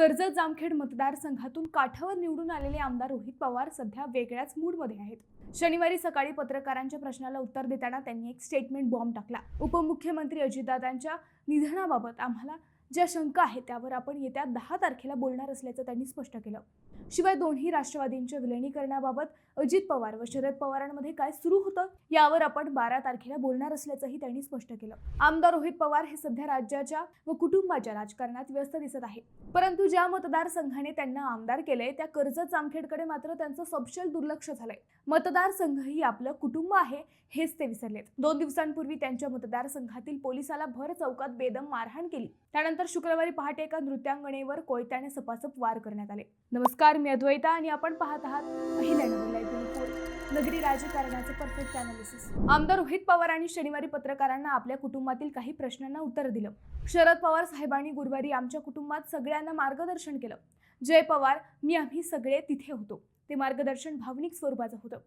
कर्जत जामखेड मतदारसंघातून काठावर निवडून आलेले आमदार रोहित पवार सध्या वेगळ्याच मूडमध्ये आहेत. शनिवारी सकाळी पत्रकारांच्या प्रश्नाला उत्तर देताना त्यांनी एक स्टेटमेंट बॉम्ब टाकला. उपमुख्यमंत्री अजितदादांच्या निधनाबाबत आम्हाला ज्या शंका आहेत त्यावर आपण येत्या दहा तारखेला बोलणार असल्याचं त्यांनी स्पष्ट केलं. शिवाय दोन्ही राष्ट्रवादींच्या विलिनीकरणाबाबत अजित पवार व शरद पवारांमध्ये काय सुरू होतं यावर आपण बारा तारखेला बोलणार असल्याचंही त्यांनी स्पष्ट केलं. आमदार रोहित पवार हे सध्या राज्याच्या व कुटुंबाच्या राजकारणात व्यस्त दिसत आहे परंतु ज्या मतदारसंघाने त्यांना आमदार केलंय त्या कर्जत जामखेडकडे मात्र त्यांचं सपशल दुर्लक्ष झालंय. मतदारसंघ ही आपलं कुटुंब आहे हेच ते विसरलेत. दोन दिवसांपूर्वी त्यांच्या मतदारसंघातील पोलिसाला भर चौकात बेदम मारहाण केली. त्यानंतर शुक्रवारी पहाटे एका नृत्यांगणेवर कोयत्याने सपासप वार करण्यात आले. नमस्कार मी अद्वैता आणि आपण पाहत आहात नगरी राजकारणाचं परफेक्ट अनालिसिस आमदार रोहित पवार आणि शनिवारी पत्रकारांना आपल्या कुटुंबातील काही प्रश्नांना उत्तर दिलं. शरद पवार साहेबांनी गुरुवारी आमच्या कुटुंबात सगळ्यांना मार्गदर्शन केलं. जय पवार मी आम्ही सगळे तिथे होतो. ते मार्गदर्शन भावनिक स्वरूपाचं होतं.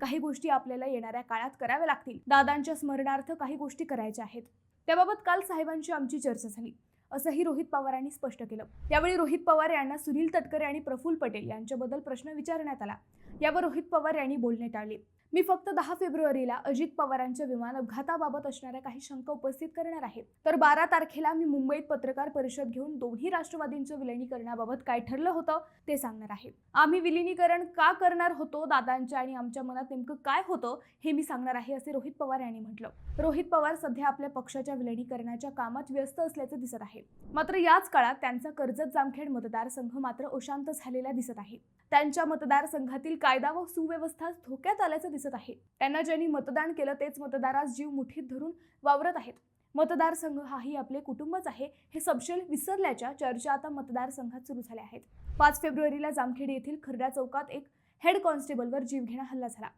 काही गोष्टी आपल्याला येणाऱ्या काळात कराव्या लागतील. दादांच्या स्मरणार्थ काही गोष्टी करायच्या आहेत. त्याबाबत काल साहेबांशी आमची चर्चा झाली. असंही रोहित पवारांनी स्पष्ट केलं. त्यावेळी रोहित पवार यांना सुनील तटकरे आणि प्रफुल्ल पटेल यांच्याबद्दल प्रश्न विचारण्यात आला. यावर रोहित पवार यांनी बोलणे टाळले. मी फक्त दहा फेब्रुवारीला अजित पवारांच्या विमान अपघाताबाबत असणाऱ्या काही शंका उपस्थित करणार आहे. तर बारा तारखेला मी मुंबईत पत्रकार परिषद घेऊन दोन्ही राष्ट्रवादींचं विलिनीकरणाबाबत काय ठरलं होतं ते सांगणार आहे. आम्ही विलिनीकरण का करणार होतो दादांच्या आणि आमच्या मनात नेमकं काय होतं हे मी सांगणार आहे असे रोहित पवार यांनी म्हटलं. रोहित पवार सध्या आपल्या पक्षाच्या विलिनीकरणाच्या कामात व्यस्त असल्याचं दिसत आहे. मात्र याच काळात त्यांचा कर्जत जामखेड मतदारसंघ मात्र अशांत झालेला दिसत आहे. त्यांच्या मतदारसंघातील कायदा व सुव्यवस्था धोक्यात आल्याचं दिसत आहे. त्यांना ज्यांनी मतदान केलं तेच मतदारास जीव मुठीत धरून वावरत आहेत. मतदारसंघ हाही आपले कुटुंबच आहे हे सबशेल विसरल्याच्या चर्चा आता मतदारसंघात सुरू झाल्या आहेत. पाच फेब्रुवारीला जामखेड येथील खर्डा चौकात एक हेड कॉन्स्टेबलवर जीवघेणा हल्ला झाला.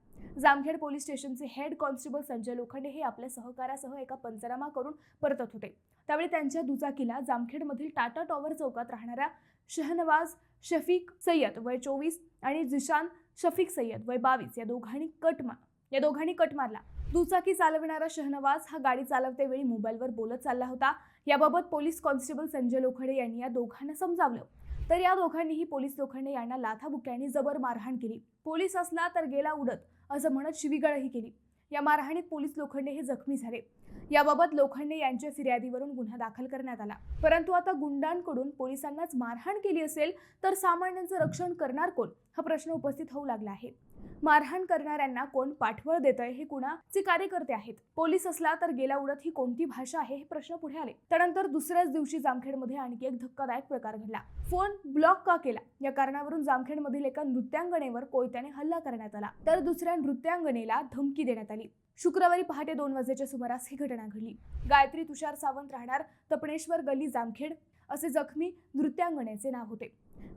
जामखेड पोलीस स्टेशनचे हेड कॉन्स्टेबल संजय लोखंडे हे आपल्या सहकार्यासह एका पंचनामा करून परतत होते. त्यावेळी त्यांच्या दुचाकीला जामखेडमधील टाटा टॉवर चौकात राहणाऱ्या शहनवाज शफीक सय्यद वय चोवीस आणि जिशान शफीक सय्यद वय बावीस या दोघांनी कट मार या दोघांनी कट मारला. दुचाकी चालविणारा शहनवाज हा गाडी चालवते वेळी मोबाईलवर बोलत चालला होता. याबाबत पोलीस कॉन्स्टेबल संजय लोखंडे यांनी या दोघांना समजावलं. तर या दोघांनीही पोलीस लोखंडे यांना लाथाबुक्यांनी जबर मारहाण केली. पोलीस असला तर गेला उडत असं म्हणत शिवीगाळही केली. या मारहाणीत पोलीस लोखंडे हे जखमी झाले. याबाबत लोखंडे यांच्या फिर्यादीवरून गुन्हा दाखल करण्यात आला. परंतु आता गुंडांकडून पोलिसांनाच मारहाण केली असेल तर सामान्यांचं रक्षण करणार कोण? हा प्रश्न उपस्थित होऊ लागला आहे. मारहाण करणाऱ्यांना कोण पाठबळ देत आहे हे कुणाचे कार्यकर्ते आहेत? पोलीस असला तर गेला उडत ही कोणती भाषा आहे हे प्रश्न पुढे आले. त्यानंतर दुसऱ्याच दिवशी जामखेडमध्ये आणखी एक धक्कादायक प्रकार घडला. फोन ब्लॉक का केला? या कारणावरून जामखेडमधील एका नृत्यांगणेवर कोयत्याने हल्ला करण्यात आला. तर दुसऱ्या नृत्यांगणेला धमकी देण्यात आली. शुक्रवारी पहाटे दोन वाजेच्या सुमारास ही घटना घडली. गायत्री तुषार सावंत राहणार तपणेश्वर गल्ली जामखेड असे जखमी नृत्यांगणेचे नाव होते.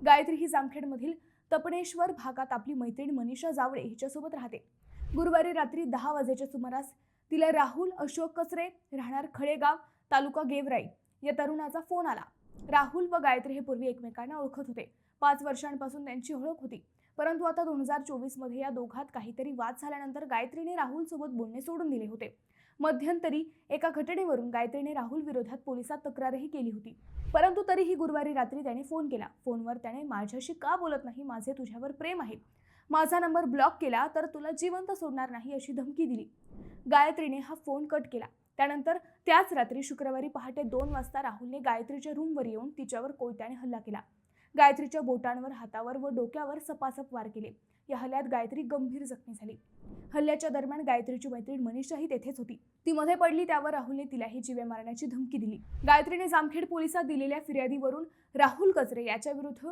गायत्री ही जामखेडमधील तपणेश्वर भागात आपली मैत्रीण मनीषा जावळे हिच्यासोबत राहते. गुरुवारी रात्री दहा वाजेच्या सुमारास तिला राहुल अशोक कचरे राहणार खळेगाव तालुका गेवराई या तरुणाचा फोन आला. राहुल व गायत्री हे पूर्वी एकमेकांना ओळखत होते. पाच वर्षांपासून त्यांची ओळख होती. परंतु आता दोन हजार चोवीसमध्ये या दोघात काहीतरी वाद झाल्यानंतर गायत्रीने राहुलसोबत बोलणे सोडून दिले होते. मध्यंतरी एका घटनेवरून गायत्रीने राहुल विरोधात पोलिसात तक्रारही केली होती. परंतु तरीही गुरुवारी रात्री त्याने फोन केला. फोनवर त्याने माझ्याशी का बोलत नाही? माझे तुझ्यावर प्रेम आहे. माझा नंबर ब्लॉक केला तर तुला जिवंत सोडणार नाही अशी धमकी दिली. गायत्रीने हा फोन कट केला. त्यानंतर त्याच रात्री शुक्रवारी पहाटे दोन वाजता राहुलने गायत्रीच्या रूमवर येऊन तिच्यावर कोयत्याने हल्ला केला. गायत्रीच्या बोटांवर हातावर व डोक्यावर सपासप वार केले. या हल्ल्यात गायत्री गंभीर जखमी झाली. हल्ल्याच्या दरम्यान गायत्रीची मैत्रीण मनीषाही तेथेच होती. ती मध्ये पडली त्यावर राहुलने तिलाही जीवे मारण्याची धमकी दिली. गायत्रीने जामखेड पोलिसात दिलेल्या फिर्यादीवरून राहुल कचरे याच्या विरुद्ध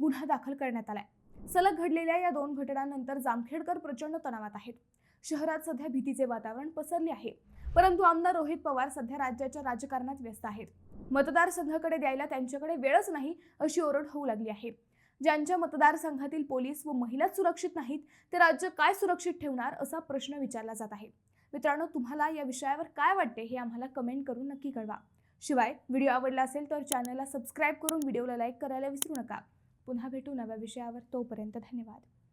गुन्हा दाखल करण्यात आलाय. सलग घडलेल्या या दोन घटनांनंतर जामखेडकर प्रचंड तणावात आहेत. शहरात सध्या भीतीचे वातावरण पसरले आहे. परंतु आमदार रोहित पवार सध्या राज्याच्या राजकारणात व्यस्त आहेत. मतदारसंघाकडे द्यायला त्यांच्याकडे वेळच नाही अशी ओरड होऊ लागली आहे. ज्यांच्या मतदारसंघातील पोलीस व महिलाच सुरक्षित नाहीत ते राज्य काय सुरक्षित ठेवणार असा प्रश्न विचारला जात आहे. मित्रांनो तुम्हाला या विषयावर काय वाटते हे आम्हाला कमेंट करून नक्की कळवा. शिवाय व्हिडिओ आवडला असेल तर चॅनलला सबस्क्राईब करून व्हिडिओला लाईक करायला विसरू नका. पुन्हा भेटू नव्या विषयावर. तोपर्यंत धन्यवाद.